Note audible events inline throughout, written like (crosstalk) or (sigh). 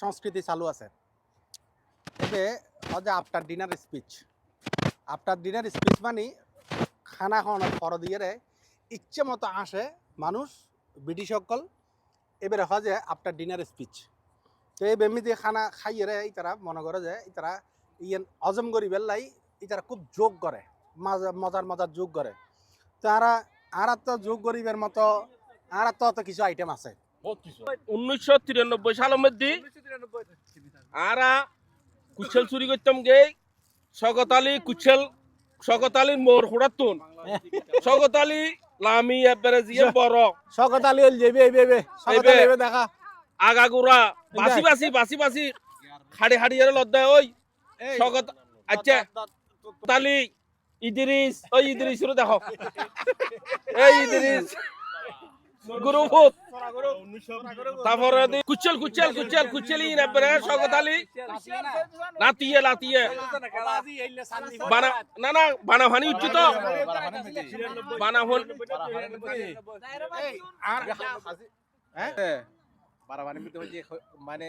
সংস্কৃতি চালু আছে এতে after dinner speech after dinner speech মানে খানা খাওয়ানোর পর দিয়ে ইচ্ছে মতো আসে মানুষ ব্রিটিশ সকল এবারে হয় যে আফটার ডিনার স্পিচ তো এই বেমিতে খানা খাইয়ে রে ইতারা মনে করে যে ইতারা ইয়ে হজম করি বেল্লাই ইতারা খুব যোগ করে মাজা- মজার মজার যোগ করে। তারা আর তো যোগ গরিবের মতো আর তো অত কিছু আইটেম আছে। উনিশশো তিরানব্বই সালের মধ্যে আরা কুচেল চুরি করতাম গে। শগত আলী কুচেল শগত আলীর মোর হুড়াতুন শগত আলী লামি এবারে জিয়ে বড়। শকত আলী শকত এইবে। আলী এইবে দেখা। আগাগুড়া বাসি বাসি বাসি বাসি। হাড়ি হাড়ি এর লদ্দায় ওই। শগত আচ্ছা। তালি ইদ্রিস ওই ইদ্রিস রে দেখো। এই ইদ্রিস গুরুভূত। তারপরে দি- কুচেল কুচেল কুচেল কুচেলি এবারে আলী লাতিয়ে লাতিয়ে। বানা না না হল মানে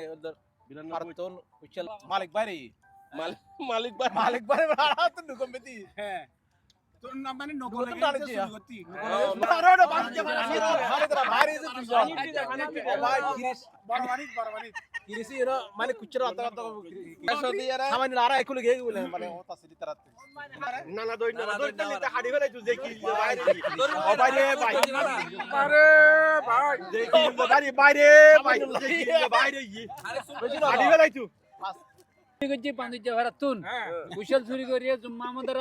মালিক বাড়ি মালিক মালিক বা মালিক বাড়ি ভাড়া তো ঢুকম বেতি হ্যাঁ। তোর নাম মানে নকল নকল টানে দিয়া। করতি আরে ওটা বাড়ি ভাড়া তোরা বাইরে যে দুজন ভাই গিরিশ বড়মানিক বড়মানিক গিরিশ এর মানে কুচর অত অত সামান্য আরা একুলে গিয়ে বলে মানে ও তাসলি তারা না না দই না দই না হাড়ি ফেলাই তুই দেখি বাইরে ও বাইরে ভাই আরে ভাই। দেখি বাইরে বাইরে ভাই বাইরে। ই হাড়ি ফেলাই তুই চুরি করছি পান্দির জাহারা তুন। কুশল চুরি করিয়ে জুম্মা আমাদের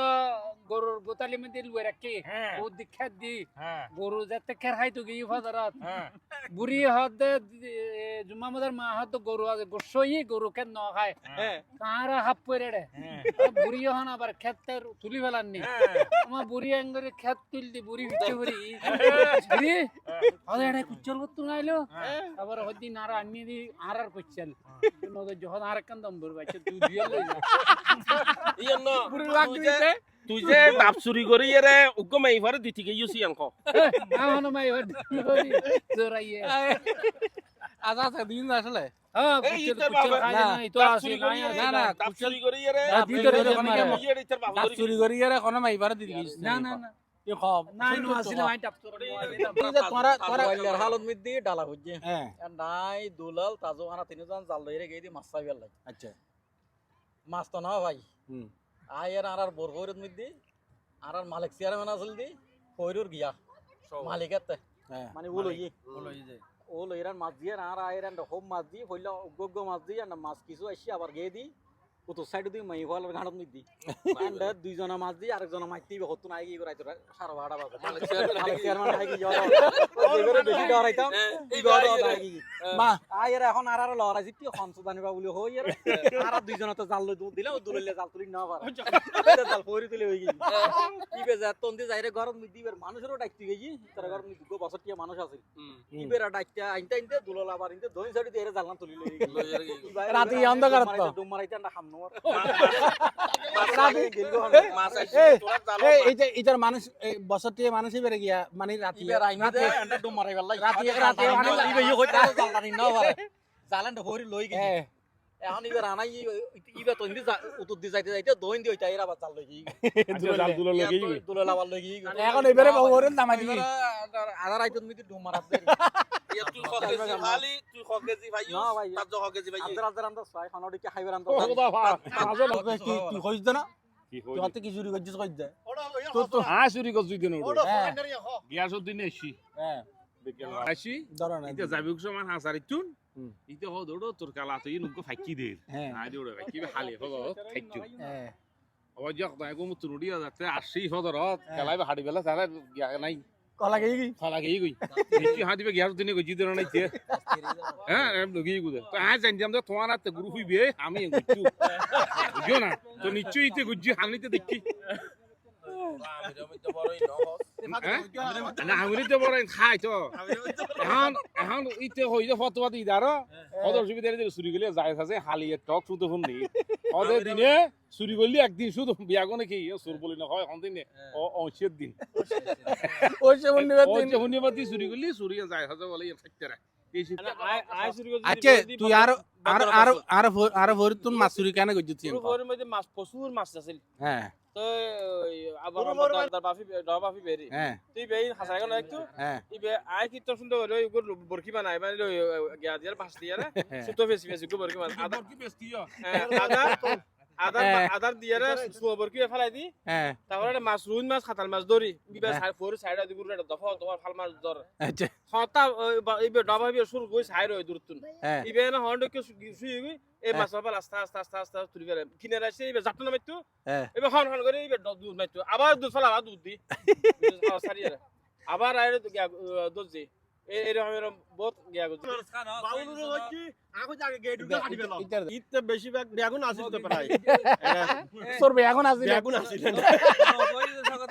গরুর গোতালি মধ্যে লুয়ে রাখি ও দীক্ষা দি গরু যাতে খের হাই তো গিয়ে ফাদারাত বুড়ি হাত জুম্মা আমাদের মা হাত গরু আছে গোসই গরু খেত ন খায় কাহারা হাফ পরে রে বুড়ি হন আবার খেত তুলি ফেলাননি আমার বুড়ি আঙ্গরে খেত তুলদি বুড়ি ভিতরে বুড়ি বুড়ি আরে এটা কুচল করতে নাইলো। আবার হদিন আর আনি দি আর আর কুচল নদে যখন আর কান দম বড় বাচ্চা তুই দিয়ে লই যা ইয়ন না বুড়ি লাগ দিতে তুই যে ডাব চুরি করি এরে উগ্গ মাই ফারে দিতি গে ইউসি আঙ্ক এখন মাই হদি জোরাইয়ে আজ আছে দিন আসলে না নাই না না না না না নো হ্যাঁ দুলাল তাজো খানা তিনজন জাল লইরে গেই দি মাছ চাইবার আচ্ছা। মাছ তো না ভাই। আই আর আর বোর হইরত মিদ্দি আর আর মালিক চেয়ারম্যান মানে আসল দি হইরুর গিয়া মালিকের হ্যাঁ। মানে ও লই ও লইরান মাছ দিয়ে আর আয়ের হোম মাছ দি হইলা অজ্ঞ মাছ দি আর মাছ কিছু আসি আবার গিয়ে দি। উত্তর সাইড মাই (laughs) দুইজনা মাছ দি আরেকজনা মাছ দি হতো না গিয়ে করাইতো সারা ভাড়া বাবা। মালিক সিয়ার মানে এবারে বেশি ডরাইতাম এই গড় মা আই এর এখন আর আর লড়াই জিতি খনস জানিবা বলি হই এর। আর আর তো জাল লই দিলে ও দুললে জাল তুলি না পারে। জাল পরি তুলে হই গই কি বে যা তন্দি যাইরে গরম মিদি বের মানুষেরও ডাকতি গই তার গরম বছর টিয়া মানুষ আছে। কি বের ডাকতে আইনতে আইনতে দুললা আবার আইনতে দই সাইড দিয়ে জাল না তুলি লই রাতে অন্ধকারত তো। ডুম মারাইতে না হামনো। ইটার (laughs) মানুষ বেড়ে গিয়া মানে রাতি জালান হরি লই হ্যাঁ। এখন ইবে রানা ইবে তো ইন্দি উত্তর দি যাইতে যাইতে দইন দি হইতা এরা আবার চাল লই গই জাল দুলো লগেই দুলে লাবার এখন এবারে বহু হরেন নামাই দিবি। আধার আইতন মিতি ডুম মারাত (laughs) দে তুই খকেজি খালি তুই খকেজি ভাই না ভাই তার খকেজি ভাই আধার আধার আন্দার ছয় খানো দিকে খাইবার আন্দার কি তুই কইছ না? তুই কি চুরি করছিস কইছ দে। আ চুরি করছি দিন হ্যাঁ। দিন এসছি হ্যাঁ। আসি ইতে যাবি সমান হাসারি চুন ইতে হ দৌড়ো তোর কালা তুই নুকো ফাইকি দে। হ্যাঁ। আই দৌড়ে ফাইকি খালি হব খাইছু হ্যাঁ। অবজক তাই গো মুতুন উড়িয়া যাতে আসি হদরত খেলাই হাড়ি বেলা নাই। কলা গই কলা গেই গই গই হাত দিবে বে গিয়ার দিনে গজি দিন নাই তে হ্যাঁ এম লগি গুদে তো আজ জানি আমরা তোমার হাতে গুরু হইবে আমি গুজু বুঝো না। তো নিশ্চয়ই ইতে গুজি হানিতে দেখি না। আমি তো বড় খাই তো। এখন এখন ইতে হইতে ফতোয়া দি দাঁড়ো কত অসুবিধা নেই চুরি করলে যায় আছে হালিয়ে টক শুধু ফোন ওদের দিনে চুরি করলে একদিন শুধু বিয়া কোনে কি চুর বলি না হয় এখন দিনে। অংশের দিন। ওই সে বন্ধু অংশে শনিবার দিন চুরি করলে চুরি যায় আছে বলে থাকতে রে। এই শিফটে আই শুরু করে আচ্ছা তুই আর আর আর আর আর ভরি তুন মাছুরি কেন গজ্জুতি শুরু মধ্যে মাছ প্রচুর মাছ আছিল হ্যাঁ। তো আবার বাফি বাফি বেরি। হ্যাঁ। তুই বেই হাসাই গেল একটু। হ্যাঁ। ইবে আই কি তো সুন্দর হলো ওই বরকি বানাই মানে গিয়া দিয়ার দিয়া না? সুতো ফেসি ফেসি গো বরকি বানাই আদা কি বেস্তিও আদা আদা হ্যাঁ। আদার দিয়া রে সুতো বরকি ফেলাই দি। হ্যাঁ। তারপরে মাছ রুই মাছ খাতাল মাছ দরি ইবে হ্যাঁ। ফোর সাইড দি গুরু দফা দফা ফাল মাছ দর আচ্ছা। হতা ইবে ডাবা ইবে সুর গই সাইড দূরতুন। হ্যাঁ। ইবে না হন্ড কে গই এই মাছ পাল আস্তে আস্তে আস্তে আস্তে তুলি ফেলে কিনে রাখছে ইবে জাতন না মাইতো হ্যাঁ এবার হন হন করে এবার দুধ মাইতো আবার দুধ ফেলা আবার দুধ দি। আবার আইরে দুধ দি। এরকম এরকম বহুত গিয়া গুজি। বাউলুর হচ্ছে আগো জাগে গেট উঠে কাটি পেলাম ইটার ইতে বেশিরভাগ বেগুন আসিল তো প্রায় সরবে এখন আছে বেগুন আসিল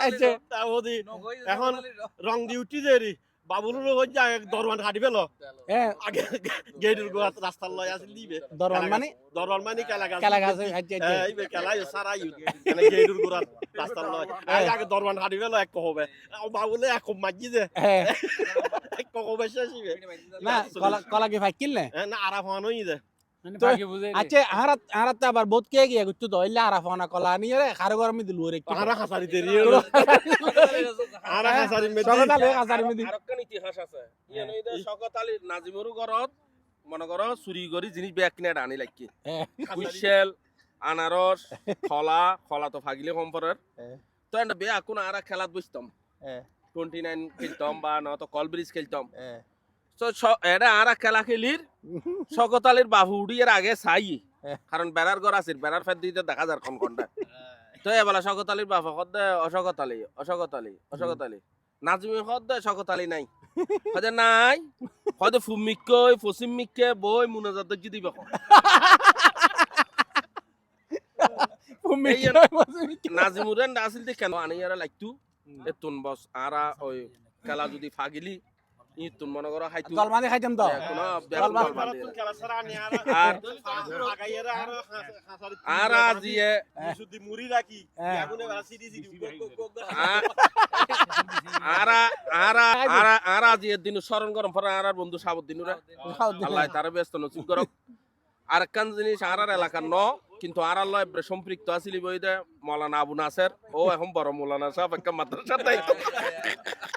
আচ্ছা এখন রং দি উঠি যে বাবুলুর হচ্ছে দরওয়ান কাটি ফেলো। হ্যাঁ আগে গেটের গোয়া রাস্তার লয় আছে দিবে দরওয়ান মানে? দরওয়ান মানে কেলা গাছ কেলা গাছে আচ্ছা হ্যাঁ ইবে কেলাই সারাই মানে গেটের গোয়া রাস্তার লয়। আগে দরওয়ান কাটি ফেলো এক হবে বাবুলে এক মাজি যে এক হবে শেষ না কলা কলা কি ফাইকিল না না আরাফ হনই বুঝে আচ্ছা হারাত হারাত আবার বহুত কে গিয়া গুচ্ছু দইলে আরা ফনা কলা নিয়ে রে খারে গরমি দিলু রে আরা খাসারি দেরি আরা খাসারি মে সকাল আলে আজার মিদি। আরেকখান ইতিহাস আছে। নই দে আলী নাজিমুর ঘরত মনে করো চুরি করে জিনিস বেগ কিনে আনি লাগি হ্যাঁ। কুইশেল আনারস খলা খলা তো ফাগিলে কম পরের। হ্যাঁ। তো এটা বেয়া কোন আর খেলাত বসতাম হ্যাঁ। টোয়েন্টি নাইন খেলতাম বা নয়তো কল ব্রিজ খেলতাম। হ্যাঁ। এটা আর খেলা খেলির শকত আলীর বাবু উড়িয়ে আগে চাই। কারণ বেড়ার ঘর আছে বেড়ার ফের দিতে দেখা যায় কোন কোনটা তো এবেলা কদ নাজমি নাই। হয়তো নাই। হয়তো ফুমিকই পশ্চিম মিককে বই মুনাজাত দেখি দিবে ক। নাজিমুরেন আসিল দে কেন আনি আর লাগতু এ তুন বস আরা ওই খেলা যদি ফাগিলি। ই তুন মনে করো হাইতু জল মাঝে খাইতাম কোনো খেলা সারা আনি আরা আর আর আর আজিয়ে শুধু মুড়ি রাখি হ্যাঁ। আগুনে সিডি আ- আরা আরা আরা আরা আজিয়ে দিন স্মরণ করম পরে আর বন্ধু সাবুদ্দিন আল্লাহ তারা ব্যস্ত নসিব করক। আর একখান জিনিস আর এলাকার ন কিন্তু আর আল্লাহ সম্পৃক্ত আসিলি বই দে মৌলানা আবু নাসের। ও এখন বড় মৌলানা সাহেব একটা মাদ্রাসার দায়িত্ব।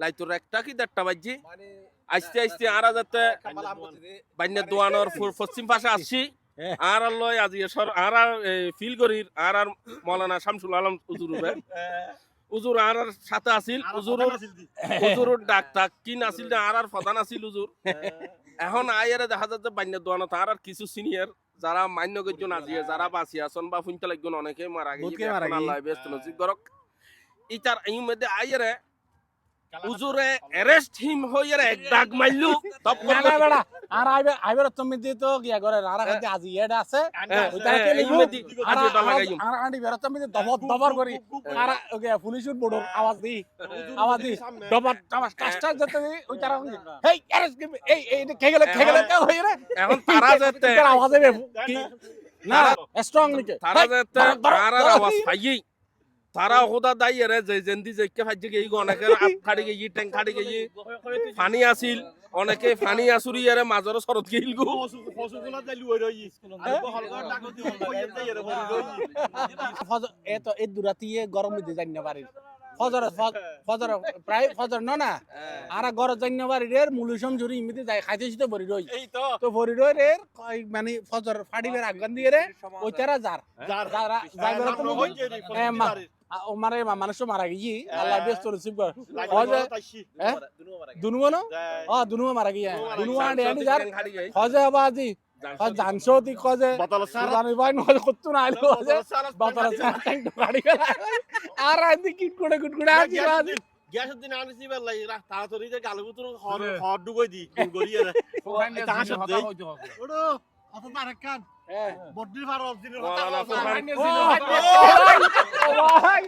লাইতুর একটা কি দেড়টা বাজি আস্তে আস্তে আরা যাতে বান্যা দোয়ানোর পশ্চিম পাশে আসছি। আর আর লয় আজি আর আর ফিল করির আর আর মৌলানা শামসুল আলম উজুর উজুর আর আর সাথে আছিল উজুরুর (laughs) উজুরুর ডাক টাক কি নাছিল না আর আর প্রধান আছিল উজুর। এখন আইয়ারে দেখা যাচ্ছে বান্যা দোয়ানো তার আর কিছু সিনিয়র যারা মান্য গজ্জন আজিয়ে যারা বাঁচি আছেন বা ফুঞ্চা লাগজন অনেকে মারা গিয়ে। আল্লাহ ব্যস্ত নজিক করক ইতার এই মধ্যে আইয়ারে উজুরে অ্যারেস্ট হিম হইয়ারে এক দাগ (laughs) মাইলু। তপ না না বেড়া আর আইবে আইবে তুমি দি তো গিয়া করে আর খাইতে আজি এডা আছে। ওইটা কে লিখব আর আর আন্টি বেরা তুমি দবর দবর করি। আর ওকে পুলিশ বড় আওয়াজ দি আওয়াজ দি দবর আওয়াজ কাস্টা যেতে ওইটা হেই আরে এই এই কে গেল কে গেল কে হই রে এখন তারা যেতে আওয়াজ দেবে। কি না। স্ট্রং নিকে। তারা যেতে আর আর আওয়াজ পাইই তারা হোদা দাইয়ারে যে জেন্দি যে কে ফাইজে গই অনেকে আপ খাড়ি গই ট্যাং খাড়ি গই পানি আছিল অনেকে পানি আসুরি এর মাজর সরত গিল গো। এ তো এই দুরাতিয়ে গরম দিতে জানি না পারি ফজর ফজর প্রায় ফজর ন না? আর গরম জানি না পারি রে মুলুসম জুরি ইমিতে যাই খাইতেছি তো বরি রই এই তো। তো বরি রই রে মানে ফজর ফাড়িবের আগান দিয়ে রে ওইটারা যার যার যারা যাইবার তুমি আ- মানে মা- মানুষ মারা গিয়ে আল্লাহ ব্যস্ত রিসিভ কর। হজে হ্যাঁ না? ও দুনুমো মারা গিয়ে দুনুমো আনি আনি যার হজে আবার আজি হজ জানছো তুই কজে জানি ভাই নয় কত না আইলো হজে বাতাল সারা গাড়ি আর আইদি কিট করে কুট করে আজি আজি গ্যাসের দিন আনিছি বেলাই তাড়াতাড়ি যে গালে বুতুর হর হর ডুবই দি গড়িয়ে রে ওড়ো অত তারেকান বড্ডি ফার অরিজিনাল কথা ও ভাই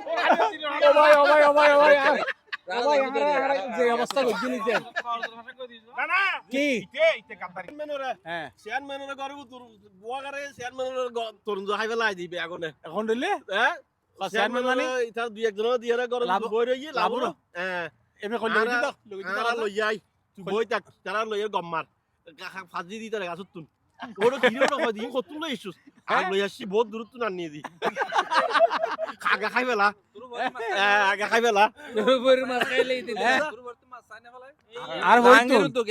ও ভাই ও ভাই ও ভাই যে অবস্থা করছি নিতে না না। কি? ইতে ইতে কান্দারি মেনরে হ্যাঁ। বুয়া করে সিয়ান তরুণ জহাই বেলাই দিবে আগুনে এখন দিলে হ্যাঁ? মানে? ইতার দুই একজন দিয়ে রে গরে লাভ- বই রই লাভ লাভ- হ্যাঁ। এমনি কইলে লই যাই তুই বই তাক তারা লইয়ের গম্মার। ফাজি দিতে গাছত তুন। ওর কি ওর কই দিন কত লই ইসুস আর লই আসি বহুত দূর তুন আনিয়ে দি আগা খাই বেলা আগা খাই বেলা বড় মাছ খাইলে দিতে আর বই তো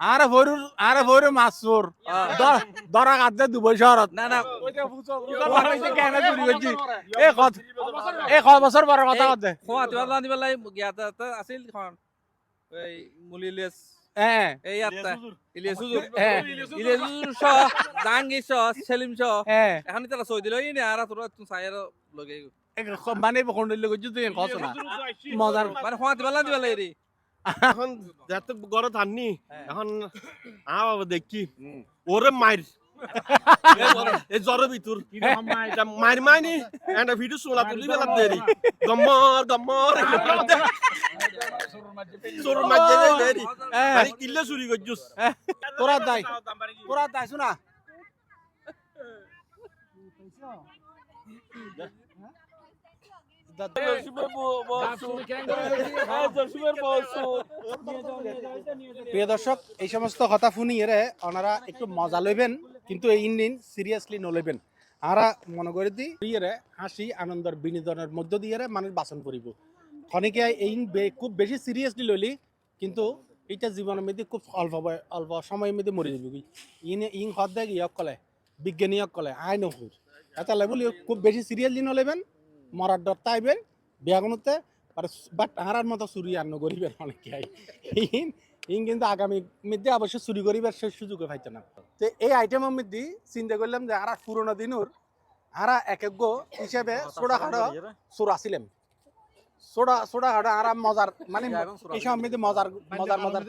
আরে ভরুর আরে ভরুর মাছুর দরা গাদে দুবই শহরত না না ওইটা বুঝো বুঝো কেন চুরি করছি এ কত এ কত বছর পর কথা কতে খোৱাটো আনি পেলাই জ্ঞাত এটা আছিল খন এই মুলিলেছ হ্যাঁ এই আত্মা। ইলিয়াস হুজুর। হ্যাঁ ইলিয়াস হুজুর। সহ জাহাঙ্গীর সহ সেলিম সহ। হ্যাঁ। এখন তারা চৈ দিল ই নে আর তোরা তুমি চাই আর লগে মানে বখন লগে যদি কস না। মজার। মানে হাত বেলা দিবা পেলাই এখন যাতে গড়ে থাননি এখন আ বাবা দেখি। ওরে মাইর। এই জ্বর ভিতর মাইর মাইনি একটা ভিডিও সোলা তুলি বেলা দেরি গম্মর গম্মর চোর মাঝে দেরি আরে কিল্লে চুরি করছিস তোরা দাই তোরা দাই শুনা প্রিয় দর্শক, এই সমস্ত কথা শুনি এরে ওনারা একটু মজা লইবেন, কিন্তু এই ইন্ডিন সিরিয়াসলি নলইবেন আরা মনে করে দি ইয়েরে হাসি, আনন্দর বিনোদনের মধ্য দিয়ে মানুষ বাসন করিব খনিকে এই খুব বেশি সিরিয়াসলি লইলি, কিন্তু এটা জীবনের মধ্যে খুব অল্প অল্প সময়ের মধ্যে মরে যাবি ইন ইং হদ দেখ ইয়ক কলে বিজ্ঞানীয়ক কলে আই নহুর এটা বলি, খুব বেশি সিরিয়াসলি নলেবেন মরার ডর তাইবেন বিয়াগুনোতে বাট হারার মতো চুরি আর নগরিবেন অনেকে আই। ইন কিন্তু আগামী মধ্যে অবশ্য চুরি করিবার সে সুযোগে পাইতে না। তো এই আইটেমের মধ্যে চিন্তা করলাম যে আর পুরোনো দিনুর আরা এক এক হিসেবে ছোটা খাটো চোর আসিলাম ছোটা ছোটা খাটো আর মজার মানে এই সময় মধ্যে মজার মজার মজার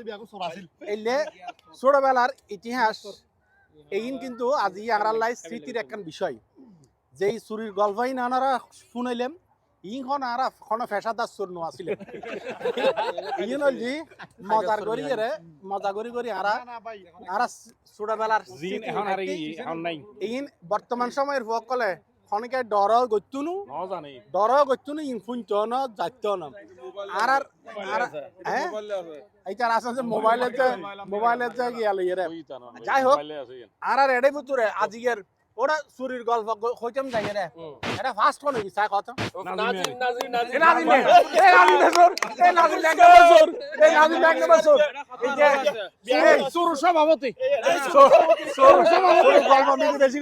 এলে ছোটবেলার ইতিহাস এইন কিন্তু আজি আংরাল্লাই স্মৃতির একখান বিষয়। যেই চুরির গল্পই নানারা শুনাইলাম ইখন আর কোনো ফেসাদার চোর নো আসিলে ইন হল জি মজার করি রে মজা করি করি আরা আরা ছোটবেলার ইন বর্তমান সময়ের সকলে খনিকে ডর গত্যুনু ন জানি ডর গত্যুনু ইন ফুঞ্চ ন যাত্য ন। আর আর আর হ্যাঁ এইটার আছে যে মোবাইলে যে মোবাইলে যে যাই হোক। আর আর এড়ে ভিতরে আজিকের ওরা চুরির গল্প হইতাম যাই রে এটা ফার্স্ট কোন নাজির এ নাজিম এ নাজিম নে চোর এ নাজিম ব্যাংক নম্বর চোর এ নাজিম ব্যাংক নম্বর চোর এই যে এই সভাপতি গল্প বেশি